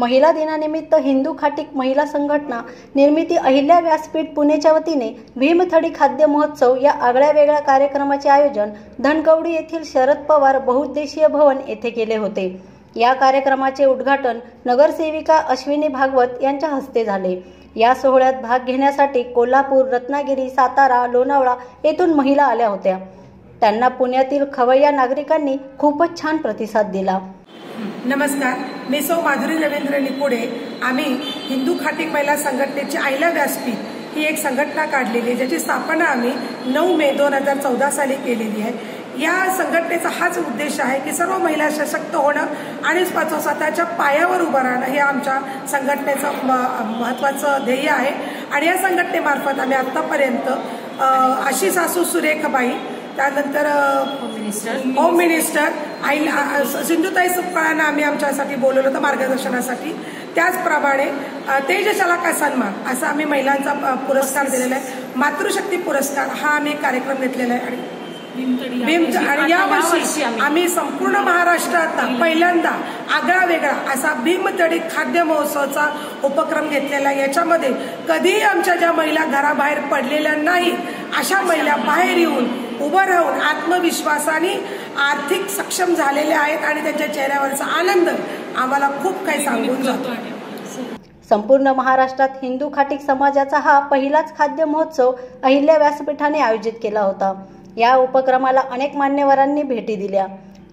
महिला दिनानिमित्त हिंदू खाटीक महिला संघटना निर्मिती अहिल्या व्यासपीठ पुणेच्या वतीने भीमथडी खाद्य महोत्सव या आगळ्या वेगळ्या कार्यक्रमाचे आयोजन धनकवडी येथील शरद पवार बहुउद्देशीय भवन येथे केले होते. या कार्यक्रमाचे उद्घाटन नगरसेविका अश्विनी भागवत यांच्या हस्ते झाले. या सोहळ्यात भाग घेण्यासाठी कोल्हापूर रत्नागिरी सातारा लोणावळा येथून महिला आल्या होत्या. त्यांना पुण्यातील खवय्या नागरिकांनी खूपच छान प्रतिसाद दिला. नमस्कार मी सौ माधुरी रवींद्र निपुडे. आम्ही हिंदू खाटिक महिला संघटनेची आयला व्यासपीठ ही एक संघटना काढलेली आहे ज्याची स्थापना आम्ही नऊ मे दोन हजार चौदा साली केलेली आहे. या संघटनेचा हाच उद्देश आहे की सर्व महिला सशक्त होणं आणि स्वतःच्या पायावर उभं राहणं हे आमच्या संघटनेचं महत्त्वाचं ध्येय आहे. आणि या संघटनेमार्फत आम्ही आत्तापर्यंत अशी सासू सुरेखबाई त्यानंतर होम मिनिस्टर आई सिंधुताई सुक्कळांना आम्ही आमच्यासाठी बोलवलं होतं मार्गदर्शनासाठी. त्याचप्रमाणे तेजशाला का सन्मान? असा आम्ही महिलांचा पुरस्कार दिलेला आहे. मातृशक्ती पुरस्कार हा आम्ही कार्यक्रम घेतलेला आहे. आणि आणि या वर्षी आम्ही संपूर्ण महाराष्ट्रात पहिल्यांदा आगळा वेगळा असा भीमतडी खाद्य महोत्सवाचा उपक्रम घेतलेला याच्यामध्ये कधीही आमच्या ज्या महिला घराबाहेर पडलेल्या नाही अशा महिला बाहेर येऊन उभं राहून आत्मविश्वासाने आर्थिक सक्षम झालेले आहेत आणि त्यांच्या चेहऱ्यावरचा आनंद आम्हाला खूप काही सांगून जातो. संपूर्ण महाराष्ट्रात हिंदू खाटीक समाजाचा हा पहिलाच खाद्य महोत्सव अहिल्या व्यासपीठाने आयोजित केला होता. या उपक्रमाला अनेक मान्यवरांनी भेटी दिल्या.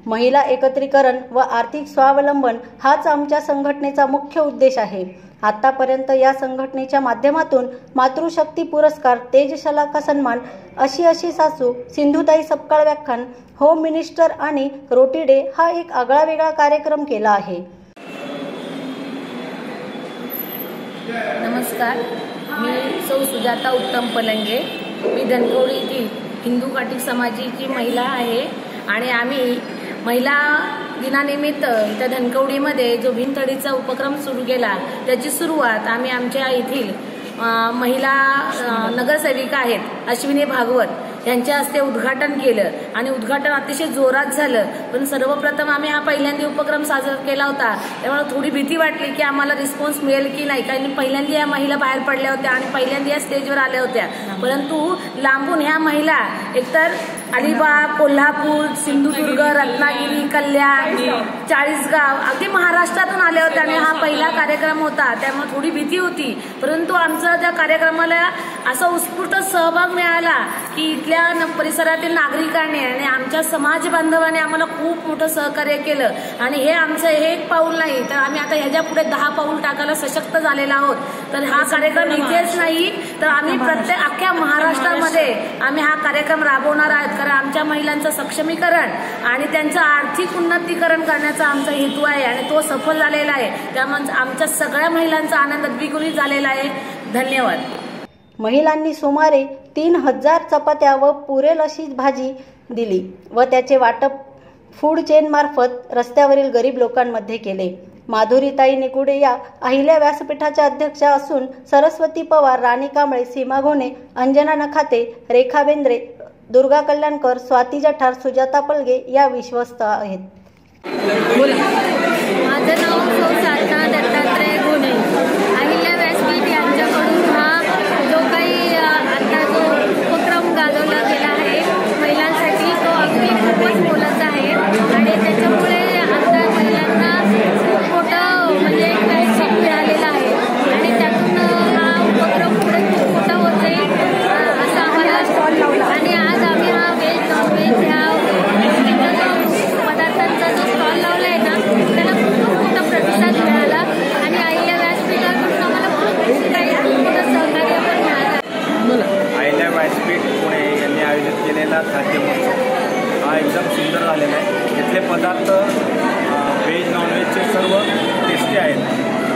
महिला एकत्रीकरण व आर्थिक स्वावलंबन हाच आमच्या संघटनेचा मुख्य उद्देश आहे. आतापर्यंत या संघटनेच्या माध्यमातून मातृशक्ती पुरस्कार तेजशलाका सन्मान अशी अशी सासू सिंधुताई सपकाळ व्याख्यान होम मिनिस्टर आणि रोटी डे हा एक आगळा वेगळा कार्यक्रम केला आहे. नमस्कार. मी सौ सुजाता उत्तम पलंगे. मी धनकवडी येथील हिंदू काटिक समाजाची महिला आहे आणि आम्ही महिला दिनानिमित्त त्या धनकवडीमध्ये जो भिनतडीचा उपक्रम सुरू केला त्याची सुरुवात आम्ही आमच्या येथील महिला नगरसेविका आहेत अश्विनी भागवत यांच्या हस्ते उद्घाटन केलं. आणि उद्घाटन अतिशय जोरात झालं पण सर्वप्रथम आम्ही हा पहिल्यांदा उपक्रम साजरा केला होता. त्यामुळे थोडी भीती वाटली की आम्हाला रिस्पॉन्स मिळेल की नाही कारण पहिल्यांदा या महिला बाहेर पडल्या होत्या आणि पहिल्यांदा या स्टेजवर आल्या होत्या. परंतु लांबून ह्या महिला एकतर अलिबाग कोल्हापूर सिंधुदुर्ग रत्नागिरी कल्याण चाळीसगाव अगदी महाराष्ट्रातून आले होते आणि हा पहिला कार्यक्रम होता. त्यामुळे थोडी भीती होती. परंतु आमचा त्या कार्यक्रमाला असा उत्स्फूर्त सहभाग मिळाला की इथल्या परिसरातील नागरिकांनी आणि आमच्या समाज बांधवांनी आम्हाला खूप मोठं सहकार्य केलं. आणि हे आमचं हे एक पाऊल नाही. तर आम्ही आता ह्याच्या पुढे दहा पाऊल टाकायला सशक्त झालेला आहोत. तर हा कार्यक्रम इथेच नाही. तर आम्ही प्रत्येक अख्ख्या महाराष्ट्रामध्ये आम्ही हा कार्यक्रम राबवणार आहोत. कारण आमच्या महिलांचं सक्षमीकरण आणि त्यांचं आर्थिक उन्नतीकरण करण्याचा आमचा हेतू आहे आणि तो सफल झालेला आहे. त्यामुळे आमच्या सगळ्या महिलांचा आनंद द्विगुणित झालेला आहे. धन्यवाद. महिलांनी सुमारे तीन हजार चपात्या व पुरेल अशी भाजी दिली व त्याचे वाटप फूड चेन मार्फत रस्त्यावरील गरीब लोकांमध्ये केले. माधुरीताई निकुडे या अहिल्या व्यासपीठाच्या अध्यक्षा असून सरस्वती पवार राणी कांबळे सीमा घोणे अंजना नखाते रेखा बेंद्रे दुर्गा कल्याणकर स्वाती जठार सुजाता पलगे या विश्वस्त आहेत माझं नाव सौ साधना दत्तात्रय घोणे अहिल्या व्यासपीठ यांच्याकडून हा जो काही आता जो उपक्रम गाजवला गेला आहे महिलांसाठी तो अगदी खूपच मोलाचा आहे आणि त्याच्यामुळे आता महिलांना खूप मोठं म्हणजे काही सुख मिळालेलं आहे आणि त्यातून हा उपक्रम पुढे खूप मोठा होते असं आम्हाला आणि आज आम्ही हा व्हेज नॉनव्हेज ह्या पदार्थांचा जो स्टॉल लावला आहे ना त्याला खूप मोठा प्रतिसाद मिळाला आणि आईल्या व्यासपीठाकडून आम्हाला खूप काही मोठं सहकार्य पण मिळालं आयल्या व्यासपीठ पुणे यांनी आयोजित केलेला खाद्य महोत्सव हा एकदम सुंदर झालेला आहे. इथले पदार्थ व्हेज नॉनव्हेजचे सर्व टेस्टी आहेत.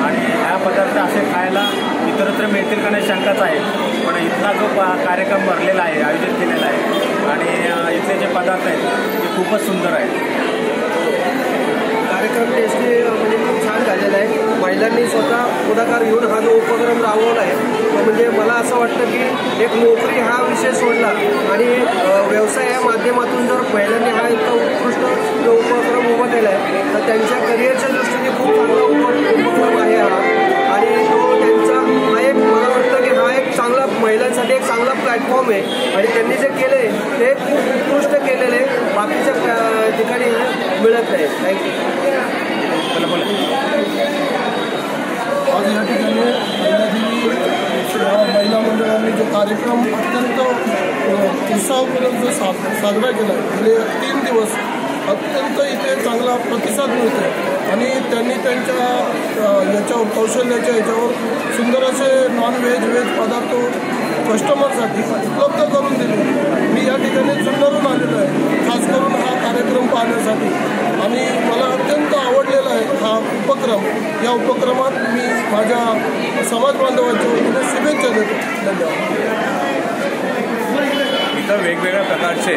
आणि ह्या पदार्थ असे खायला इतरत्र मिळतील का नाही शंकाच आहे. पण इथला जो कार्यक्रम भरलेला आहे आयोजित केलेला आहे. आणि इथले जे पदार्थ आहेत ते खूपच सुंदर आहेत. कार्यक्रम टेस्टी म्हणजे खूप छान झालेला आहे. महिलांनी स्वतः पुढाकार घेऊन हा जो उपक्रम राबवला आहे म्हणजे मला असं वाटतं की एक नोकरी हा विषय सोडला आणि व्यवसाय या माध्यमातून जर महिलांनी हा इतका उत्कृष्ट जो उपक्रम उभा केला आहे तर त्यांच्या करिअरच्या दृष्टीने खूप चांगला उपक्रम आहे हा. आणि तो त्यांचा हा एक मला वाटतं की हा एक चांगला महिलांसाठी एक चांगला प्लॅटफॉर्म आहे. आणि त्यांनी जे केले ते खूप उत्कृष्ट केलेले आहे. बाकीच्या ठिकाणी मिळत नाही. थँक्यू बोला बोला. आज या ठिकाणी महिला मंडळाने मंडळांनी जो कार्यक्रम अत्यंत उत्साहपूर्वक जो सा साजरा केला गेले तीन दिवस अत्यंत इथे चांगला प्रतिसाद मिळतो आणि त्यांनी त्यांच्या याच्यावर कौशल्याच्या याच्यावर सुंदर असे नॉन व्हेज व्हेज पदार्थ कस्टमरसाठी उपलब्ध करून दिले. मी या ठिकाणी सुंदरून आलेलो आहे. खास करून हा कार्यक्रम पाहण्यासाठी. आणि मला अत्यंत उपक्रम या उपक्रमात मी माझ्या समाज बांधवांच्या वतीने शुभेच्छा देतो. धन्यवाद. इथं वेगवेगळ्या प्रकारचे